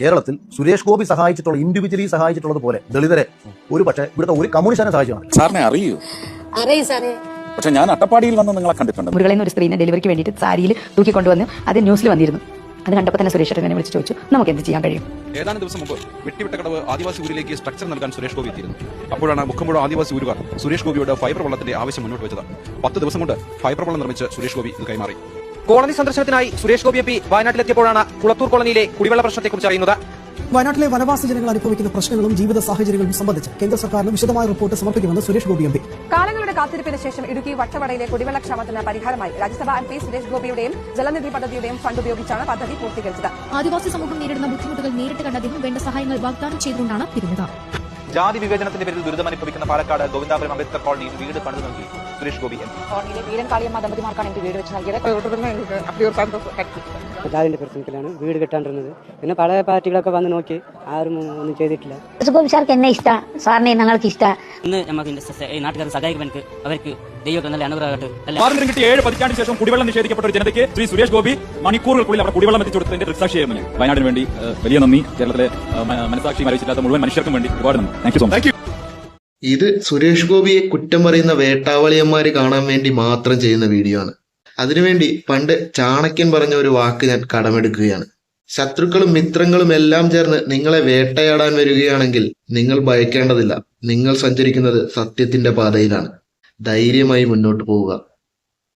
കേരളത്തിൽ സുരേഷ് ഗോപി സഹായിച്ചിട്ടുള്ള ഇൻഡിവിജ്വലി സഹായിച്ചിട്ടുള്ളത് പോലെ ദളിതരെ ഒരു പക്ഷേ ഇവിടുത്തെ ഒരു കമ്മ്യൂണിസ്റ്റിനെ സഹായിച്ചാണ് സാറിനെ അറിയൂ? അറിയും സാറേ. പക്ഷെ ഞാൻ അട്ടപ്പാടിയിൽ വന്ന് നിങ്ങളെ കണ്ടിട്ടുണ്ട്. മുരുകളിൽ നിന്ന് ഒരു സ്ത്രീനെ ഡെലിവറിക്ക് വേണ്ടിയിട്ട് സാരിയിൽ തൂക്കിക്കൊണ്ടുവന്ന് അത് ന്യൂസിൽ വന്നിരുന്നു. അത് കണ്ടപ്പോൾ തന്നെ സുരേഷ് എന്നെ വിളിച്ച് ചോദിച്ചു നമുക്ക് എന്ത് ചെയ്യാൻ കഴിയും? ഏതാനും ദിവസം മുമ്പ് വെട്ടിവിട്ട കടവ് ആദിവാസി ഊരിലേക്ക് സ്ട്രക്ചർ നൽകാൻ സുരേഷ് ഗോപി എത്തിയിരുന്നു. അപ്പോഴാണ് മുഖമ്പുഴ ആദിവാസി ഊരുകാർ സുരേഷ് ഗോപിയുടെ ഫൈബർ വള്ളത്തിന്റെ ആവശ്യം മുന്നോട്ട് വെച്ചത്. പത്ത് ദിവസം കൊണ്ട് ഫൈബർ വള്ളം നിർമ്മിച്ച് സുരേഷ് ഗോപി ഇത് കൈമാറി. കോളനി സന്ദർശനത്തിനായി സുരേഷ് ഗോപി എം പി വയനാട്ടിലെത്തിയപ്പോഴാണ് കുളത്തൂർ കോളനിയിലെ കുടിവെള്ള പ്രശ്നത്തെക്കുറിച്ച് അറിയുന്നത്. വയനാട്ടിലെ വനവാസി ജനങ്ങൾ അനുഭവിക്കുന്ന പ്രശ്നങ്ങളും ജീവിത സാഹചര്യങ്ങളും സംബന്ധിച്ച് കേന്ദ്ര സർക്കാരിന് വിശദമായ റിപ്പോർട്ട് സമർപ്പിക്കുമെന്ന് സുരേഷ് ഗോപി എം പി. കാലങ്ങളുടെ കാത്തിരിപ്പിന് ശേഷം ഇടുക്കി വട്ടവടയിലെ കുടിവെള്ളക്ഷാമത്തിന് പരിഹാരമായി രാജ്യസഭാ എം പി സുരേഷ് ഗോപിയുടെയും ജലനിധി പദ്ധതിയുടെയും ഫണ്ട് ഉപയോഗിച്ചാണ് പദ്ധതി പൂർത്തീകരിച്ചത്. ആദിവാസി സമൂഹം നേരിടുന്ന ബുദ്ധിമുട്ടുകൾ നേരിട്ട് കണ്ട അദ്ദേഹം വേണ്ട സഹായങ്ങൾ വാഗ്ദാനം ചെയ്തുകൊണ്ടാണ് പിരിഞ്ഞത്. ജാതി വിവേചനത്തിന്റെ പേരിൽ ദുരിതമനുഭവിക്കുന്ന പാലക്കാട് ഗോവിന്ദാപുരം അംബേദ്കർ കോളനിയിൽ വീട് പണിത് നൽകി സുരേഷ് ഗോപി എം. പി കോളനിയിലെ വീരൻ കാളിയമ്മ ദമ്പതിമാർക്കാണ് എന്റെ വീട് വെച്ച് നൽകിയത്. ജാതിന്റെ പ്രശ്നത്തിലാണ് വീട് കെട്ടാണ്ടിരുന്നത്. പിന്നെ പല പാർട്ടികളൊക്കെ വന്ന് നോക്കി. ആരും ഒന്നും ചെയ്തിട്ടില്ല. സാർക്ക് എന്നെ ഇഷ്ട. സാറിനെ ഞങ്ങൾക്ക് ഇഷ്ട. ഇന്ന് നമുക്ക് ഈ നാട്ടുകാർ സഹായിക്കുവാൻ അവർക്ക് ദൈവമൊക്കെ നല്ല അനുഗ്രഹമായിട്ട് അല്ല സ്വാതന്ത്ര്യം കിട്ടിയ ഏഴ് പതിറ്റാണ്ടിന് ശേഷം കുടിവെള്ളം നിഷേധിക്കപ്പെട്ട ഒരു ജനതയ്ക്ക് ശ്രീ സുരേഷ് ഗോപി മണിക്കൂറുകൾക്കുള്ളിൽ അവിടെ കുടിവെള്ളം എത്തിച്ചു കൊടുത്തതിന്റെ ദൃക്സാക്ഷിയായിരുന്നു ഞാൻ വയനാടിന് വേണ്ടി വലിയ നന്ദി. കേരളത്തിലെ മനസാക്ഷി മരവിച്ചില്ലാത്ത മുഴുവൻ മനുഷ്യർക്കും വേണ്ടി ഒരുപാട് നന്ദി. താങ്ക് യു സോ മച്ച് ഇത് സുരേഷ് ഗോപിയെ കുറ്റം പറയുന്ന വേട്ടാവളിയന്മാര് കാണാൻ വേണ്ടി മാത്രം ചെയ്യുന്ന വീഡിയോ ആണ്. അതിനുവേണ്ടി പണ്ട് ചാണക്യൻ പറഞ്ഞ ഒരു വാക്ക് ഞാൻ കടമെടുക്കുകയാണ്. ശത്രുക്കളും മിത്രങ്ങളും എല്ലാം ചേർന്ന് നിങ്ങളെ വേട്ടയാടാൻ വരികയാണെങ്കിൽ നിങ്ങൾ ഭയക്കേണ്ടതില്ല. നിങ്ങൾ സഞ്ചരിക്കുന്നത് സത്യത്തിന്റെ പാതയിലാണ്. ധൈര്യമായി മുന്നോട്ട് പോവുക.